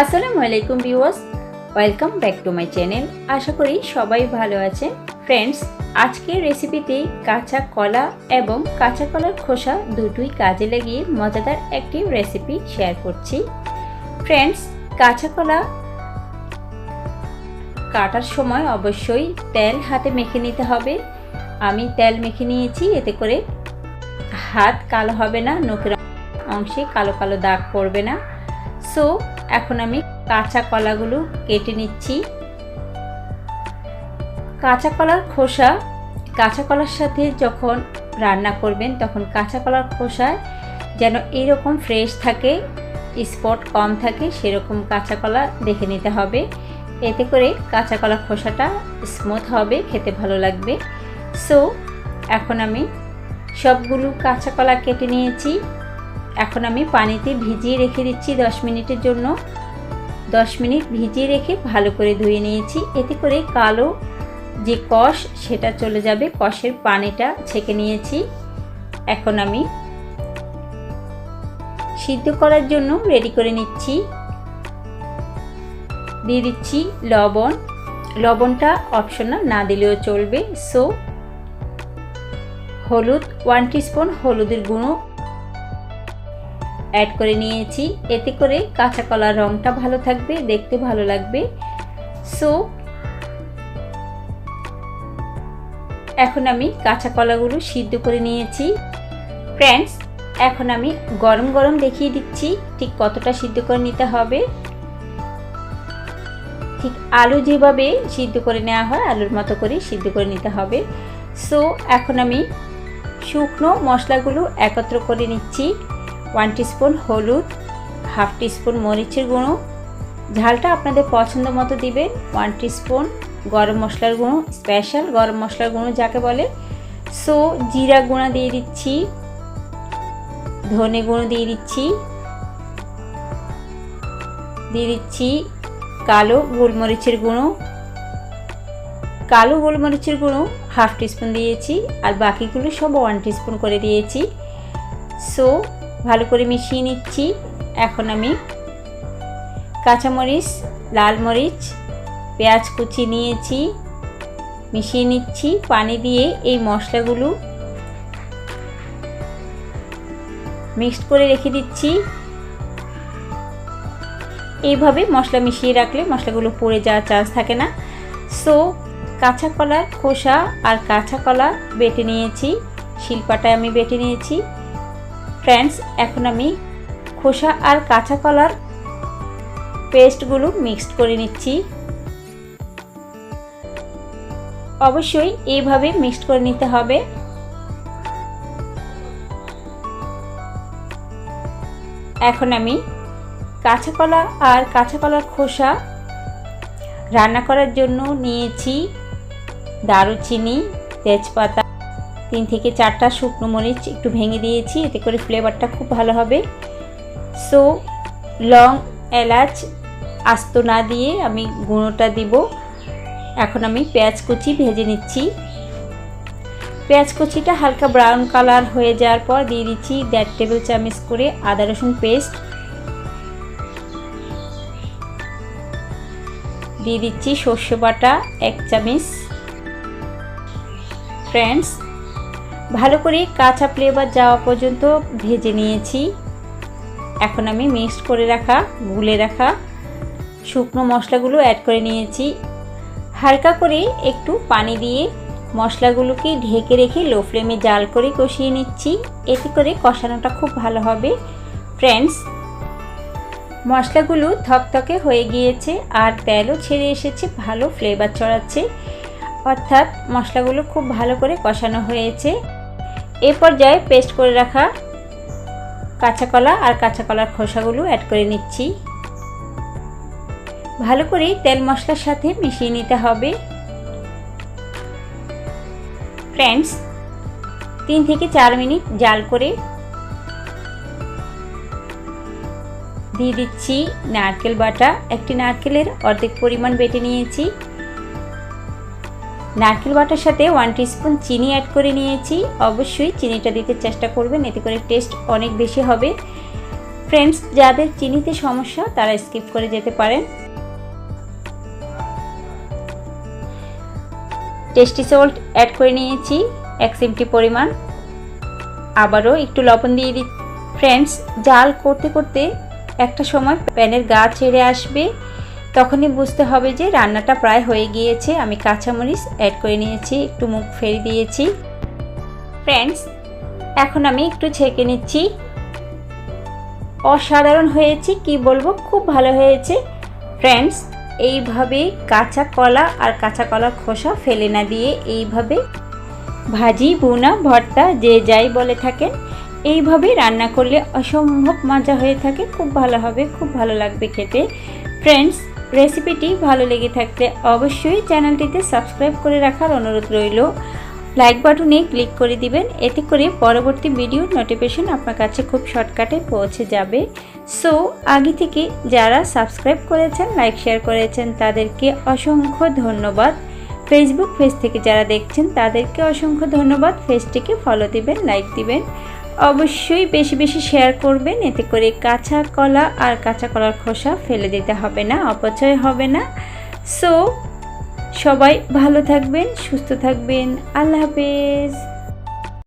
আসসালামু আলাইকুম viewers, welcome back to my channel. আশা করি সবাই ভালো আছে ফ্রেন্ডস, আজকের রেসিপিতে কাঁচা কলা এবং কাঁচা কলার খোসা দুটোই কাজে লাগিয়ে মজাদার একটি রেসিপি শেয়ার করছি। ফ্রেন্ডস, কাঁচা কলা কাটার সময় অবশ্যই তেল হাতে মেখে নিতে হবে। আমি তেল মেখে নিয়েছি, এতে করে হাত কালো হবে না, নখের অংশে কালো কালো দাগ পড়বে না। সো এখন আমি কাঁচা কলাগুলো কেটে নিচ্ছি। কাঁচা কলার খোসা, কাঁচা কলার সাথে যখন রান্না করবেন, তখন কাঁচা কলার খোসায় যেন এরকম ফ্রেশ থাকে স্পট কম থাকে, সেরকম কাঁচা কলা দেখে নিতে হবে। এতে করে কাঁচা কলার খোসাটা স্মুথ হবে, খেতে ভালো লাগবে। সো এখন আমি সবগুলো কাঁচা কলা কেটে নিয়েছি। এখন আমি পানিতে ভিজিয়ে রেখে দিচ্ছি দশ মিনিটের জন্য। দশ মিনিট ভিজিয়ে রেখে ভালো করে ধুয়ে নিয়েছি। এতে করে কালো যে কষ, সেটা চলে যাবে। কষের পানিটা ছেঁকে নিয়েছি। এখন আমি সিদ্ধ করার জন্য রেডি করে নিচ্ছি। দিয়ে দিচ্ছি লবণ। লবণটা অপশনাল না দিলেও চলবে। সো হলুদ ওয়ান টিস্পুন হলুদের গুঁড়ো অ্যাড করে নিয়েছি। এতে করে কাঁচা কলার রঙটা ভালো থাকবে, দেখতে ভালো লাগবে। সো এখন আমি কাঁচা কলাগুলো সিদ্ধ করে নিয়েছি। ফ্রেন্ডস এখন আমি গরম গরম দেখিয়ে দিচ্ছি, ঠিক কতটা সিদ্ধ করে নিতে হবে। ঠিক আলু যেভাবে সিদ্ধ করে নেওয়া হয়, আলুর মতো করে সিদ্ধ করে নিতে হবে। সো এখন আমি শুকনো মশলাগুলো একত্র করে নিচ্ছি। ওয়ান টিস্পুন হলুদ হাফ টিস্পুন মরিচের গুঁড়ো। ঝালটা আপনাদের পছন্দ মতো দিবেন। ওয়ান টিস্পুন গরম মশলার গুঁড়ো স্পেশাল গরম মশলার গুঁড়ো যাকে বলে। সো জিরা গুঁড়া দিয়ে দিচ্ছি। ধনে গুঁড়ো দিয়ে দিচ্ছি। দিয়ে দিচ্ছি কালো গোলমরিচের গুঁড়ো। কালো গোলমরিচের গুঁড়ো হাফ টিস্পুন দিয়েছি আর বাকিগুলো সব ওয়ান টিস্পুন করে দিয়েছি। সো ভালো করে মিশিয়ে নিচ্ছি। এখন আমি কাঁচামরিচ, লাল মরিচ, পেঁয়াজ কুচি নিয়েছি। মিশিয়ে নিচ্ছি পানি দিয়ে এই মশলাগুলো। মিক্সড করে রেখে দিচ্ছি। এইভাবে মশলা মিশিয়ে রাখলে মশলাগুলো পড়ে যাওয়ার চান্স থাকে না। সো কাঁচা কলার খোসা আর কাঁচা কলা বেটে নিয়েছি। শিল্পাটায় আমি বেটে নিয়েছি। ফ্রেন্ডস এখন আমি খোসা আর কাঁচা কলার পেস্টগুলো মিক্সড করে নিচ্ছি। অবশ্যই এইভাবে মিক্সড করে নিতে হবে। এখন আমি কাঁচা কলা আর কাঁচা কলার খোসা রান্না করার জন্য নিয়েছি। দারুচিনি, তেজপাতা, তিন থেকে চারটা শুকনো মরিচ একটু ভেঙে দিয়েছি, এতে করে ফ্লেভারটা খুব ভালো হবে। সো লং এলাচ আস্ত না দিয়ে আমি গুঁড়োটা দিব। এখন আমি পেঁয়াজ কুচি ভেজে নিচ্ছি। পেঁয়াজ কুচিটা হালকা ব্রাউন কালার হয়ে যাওয়ার পর দিয়ে দিচ্ছি দেড় টেবিল চামচ করে আদা রসুন পেস্ট দিয়ে দিচ্ছি সর্ষে বাটা এক চামচ। ফ্রেন্ডস ভালো করে কাঁচা ফ্লেভার যাওয়া পর্যন্ত ভেজে নিয়েছি। এখন আমি মিক্সড করে রাখা, গুলে রাখা শুকনো মশলাগুলো অ্যাড করে নিয়েছি। হালকা করে একটু পানি দিয়ে মশলাগুলোকে ঢেকে রেখে লো ফ্লেমে জাল করে কষিয়ে নিচ্ছি। এতে করে কষানোটা খুব ভালো হবে। ফ্রেন্ডস মশলাগুলো থকথকে হয়ে গিয়েছে আর তেলও ছেড়ে এসেছে, ভালো ফ্লেভার চড়াচ্ছে অর্থাৎ মশলাগুলো খুব ভালো করে কষানো হয়েছে। এ পর্যায়ে পেস্ট করে রাখা কাঁচা কলা আর কাঁচা কলার খোসাগুলো অ্যাড করে নিচ্ছি। ভালো করে তেল মশলার সাথে মিশিয়ে নিতে হবে। ফ্রেন্ডস তিন থেকে চার মিনিট জাল করে দিয়ে দিচ্ছি নারকেল বাটা। একটি নারকেলের অর্ধেক পরিমাণ বেটে নিয়েছি। নারকেল বাটার সাথে ওয়ান স্পুন চিনি অ্যাড করে নিয়েছি। অবশ্যই চিনিটা দিতে চেষ্টা করবেন, এতে করে টেস্ট অনেক বেশি হবে। ফ্রেন্ডস যাদের চিনিতে সমস্যা, তারা স্কিপ করে যেতে পারেন। টেস্টি সল্ট অ্যাড করে নিয়েছি, এক চিমটি পরিমাণ। আবারও একটু লবণ দিয়ে দিই ফ্রেন্ডস জাল করতে করতে একটা সময় প্যানের গা ছেড়ে আসবে। তখনই বুঝতে হবে যে রান্নাটা প্রায় হয়ে গিয়েছে। আমি কাঁচামরিচ অ্যাড করে নিয়েছি, একটু মুখ ফেরে দিয়েছি। ফ্রেন্ডস এখন আমি একটু ছেঁকে নিচ্ছি। অসাধারণ হয়েছে, কি বলব, খুব ভালো হয়েছে। ফ্রেন্ডস এইভাবে কাঁচা কলা আর কাঁচা কলার খোসা ফেলে না দিয়ে এইভাবে ভাজি বুনা ভর্তা, যে যাই বলে থাকেন, এইভাবে রান্না করলে অসম্ভব মজা হয়ে থাকে। খুব ভালো হবে, খুব ভালো লাগবে খেতে। ফ্রেন্ডস রেসিপিটি ভালো লেগে থাকলে অবশ্যই চ্যানেলটিতে সাবস্ক্রাইব করে রাখার অনুরোধ রইল। লাইক বাটনে ক্লিক করে দিবেন, এতে করে পরবর্তী ভিডিওর নোটিফিকেশন আপনার কাছে খুব শর্টকাটে পৌঁছে যাবে। সো, আগে থেকে যারা সাবস্ক্রাইব করেছেন, লাইক, শেয়ার করেছেন, তাদেরকে অসংখ্য ধন্যবাদ। ফেসবুক পেজ থেকে যারা দেখছেন, তাদেরকে অসংখ্য ধন্যবাদ। পেজটিকে ফলো দিবেন লাইক দিবেন। অবশ্যই বেশি বেশি শেয়ার করবেন, এতে করে কাঁচা কলা আর কাঁচা কলার খোসা ফেলে দিতে হবে না, অপচয় হবে না। সো সবাই ভালো থাকবেন, সুস্থ থাকবেন। আল্লাহ হাফেজ।